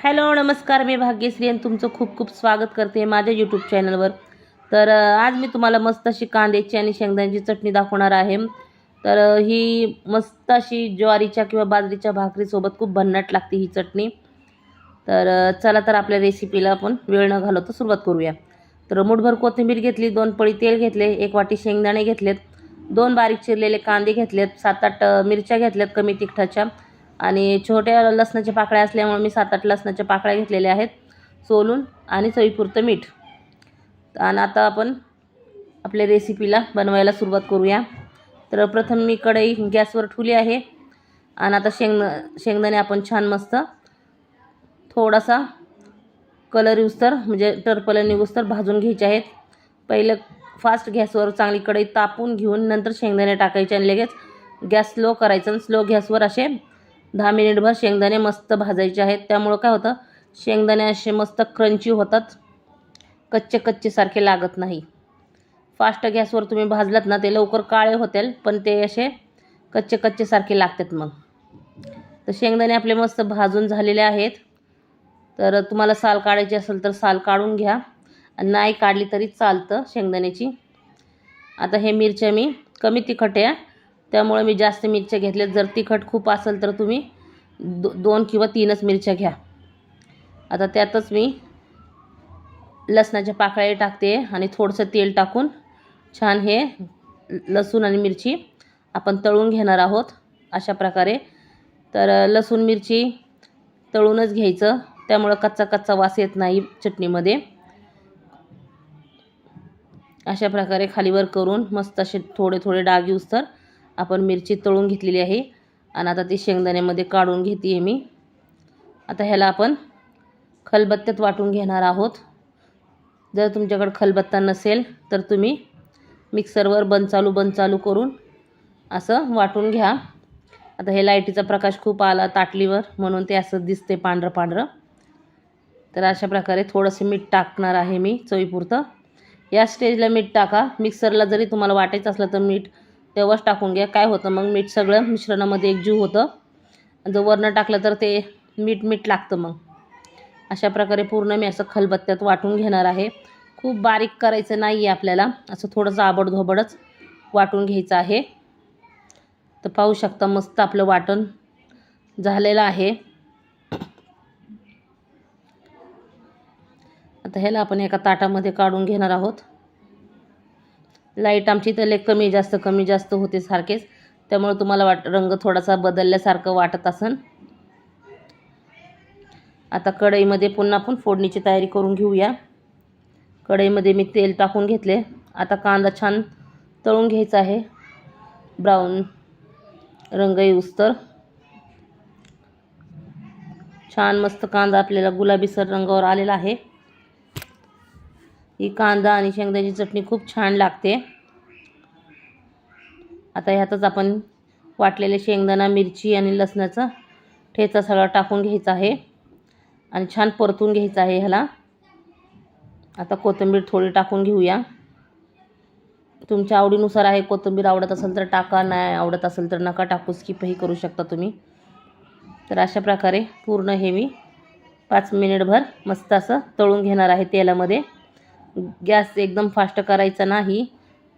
Hello नमस्कार मी भाग्यश्री आणि तुमचं खूप खूप स्वागत करते माझ्या यूट्यूब चॅनलवर तर आज मी तुम्हाला मस्त अशी कांद्याची आणि शेंगदाण्याची चटणी दाखवणार आहे. तर ही मस्त अशी ज्वारीच्या किंवा बाजरीच्या भाकरीसोबत खूप भन्नाट लागते ही चटणी. तर चला तर आपल्या रेसिपीला आपण वेळ न घालवता सुरुवात करूया. तर मुठभर कोथिंबीर घेतली दोन पळी तेल घेतले एक वाटी शेंगदाणे घेतलेत दोन बारीक चिरलेले कांदे घेतलेत सात आठ मिरच्या घेतल्यात कमी तिखटाच्या आणि छोट्या लसणाच्या पाकळ्या असल्यामुळे मी सात आठ लसणाच्या पाकळ्या घेतलेल्या आहेत सोलून आणि चवीपुरतं मीठ. आणि आता आपण आपल्या रेसिपीला बनवायला सुरुवात करूया. तर प्रथम मी कढई गॅसवर ठुली आहे आणि आता शेंग शेंगदाणे आपण छान मस्त थोडासा कलर युस्तर म्हणजे टर्पलन निघुस्तर भाजून घ्यायचे आहेत. पहिलं फास्ट गॅसवर चांगली कढई तापून घेऊन नंतर शेंगदाणे टाकायचे आणि लगेच गॅस स्लो करायचं आणि स्लो गॅसवर असे दहा मिनिटभर शेंगदाणे मस्त भाजायचे आहेत. त्यामुळं काय होतं शेंगदाणे असे मस्त क्रंची होतात. कच्चे कच्चे सारखे लागत नाही. फास्ट गॅसवर तुम्ही भाजलात ना ते लवकर काळे होतील पण ते असे कच्चे कच्चे सारखे लागतात मग. तर शेंगदाणे आपले मस्त भाजून झालेले आहेत. तर तुम्हाला साल काढायची असेल तर साल काढून घ्या. आणि नाही काढली तरी चालतं शेंगदाण्याची. आता हे मिरच्या मी कमी तिखट आहे. त्यामुळे मी जास्त मिरच्या घेतल्या जर तिखट खूप असेल तर तुम्ही दो दोन किंवा तीनच मिरच्या घ्या. आता त्यातच मी लसणाच्या पाकळ्या टाकते आणि थोडंसं तेल टाकून छान हे लसूण आणि मिरची आपण तळून घेणार आहोत अशा प्रकारे. तर लसूण मिरची तळूनच घ्यायचं. त्यामुळं कच्चा कच्चा वास येत नाही चटणीमध्ये. अशा प्रकारे खालीवर करून मस्त असे थोडे थोडे डाग तर आपण मिरची तळून घेतलेली आहे. आणि आता ती शेंगदाण्यामध्ये काढून घेते आहे मी. आता ह्याला आपण खलबत्त्यात वाटून घेणार आहोत. जर तुमच्याकडं खलबत्ता नसेल तर तुम्ही मिक्सरवर बंद चालू बंद चालू करून असं वाटून घ्या. आता हे लाईटीचा प्रकाश खूप आला ताटलीवर म्हणून ते असं दिसते पांढरं पांढरं. तर अशा प्रकारे थोडंसं मीठ टाकणार आहे मी चवीपुरतं. या स्टेजला मीठ टाका. मिक्सरला जरी तुम्हाला वाटायचं असलं तर मीठ तेव्हाच टाकून घ्या. काय होतं मग मीठ सगळं मिश्रणामध्ये एकजीव होतं. जर वरनं टाकलं तर ते मीठ मीठ लागतं मग. अशा प्रकारे पूर्ण मी असं खलबत्त्यात वाटून घेणार आहे. खूप बारीक करायचं नाही आहे आपल्याला. असं थोडंसं आबडधोबडच वाटून घ्यायचं आहे. तर पाहू शकता मस्त आपलं वाटण झालेलं आहे. आता ह्याला आपण एका ताटामध्ये काढून घेणार आहोत. लाइट आमची तर लेक कमी जास्त कमी जास्त होते सारखेच. त्यामुळे तुम्हाला वाट रंग थोडासा बदलल्यासारखं वाटत असन. आता कढईमध्ये पुन्हा आपण फोडणीची तयारी करून घेऊया. कढईमध्ये मी तेल टाकून घेतले. आता कांदा छान तळून घ्यायचा आहे. ब्राऊन रंग येऊस्तर छान मस्त कांदा आपल्याला गुलाबीसर रंगावर आलेला आहे. ही कांदा आणि शेंगदाण्याची चटणी खूप छान लागते. आता ह्यातच आपण वाटलेले शेंगदाणा मिरची आणि लसणाचा ठेचा सगळा टाकून घ्यायचा आहे आणि छान परतून घ्यायचं आहे ह्याला. आता कोथिंबीर थोडी टाकून घेऊया. तुमच्या आवडीनुसार आहे कोथिंबीर आवडत असेल तर टाका नाही आवडत असेल तर नका टाकू स्किपही करू शकता तुम्ही. तर अशा प्रकारे पूर्ण हे मी पाच मिनिटभर मस्त असं तळून घेणार आहे तेलामध्ये. गॅस एकदम फास्ट करायचा नाही.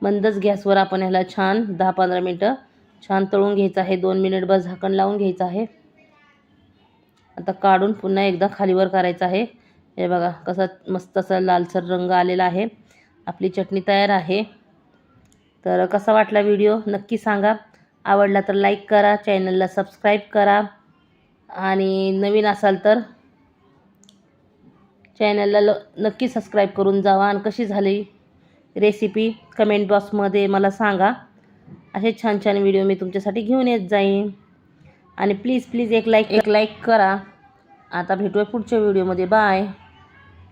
मंदच गॅसवर आपण ह्याला छान दहा पंधरा मिनटं छान तळून घ्यायचं आहे. दोन मिनिट बस झाकण लावून घ्यायचं आहे. आता काढून पुन्हा एकदा खालीवर करायचं आहे. हे बघा कसा मस्त असा लालसर रंग आलेला आहे. आपली चटणी तयार आहे. तर कसा वाटला व्हिडिओ नक्की सांगा. आवडला तर लाईक करा चॅनलला सबस्क्राईब करा. आणि नवीन असाल तर चॅनलला ल नक्की सबस्क्राईब करून जावा. आणि कशी झाली रेसिपी कमेंट बॉक्समध्ये मला सांगा. असे छान छान व्हिडिओ मी तुमच्यासाठी घेऊन येत जाईन. आणि प्लीज प्लीज एक लाईक एक लाईक करा. आता भेटूया पुढच्या व्हिडिओमध्ये बाय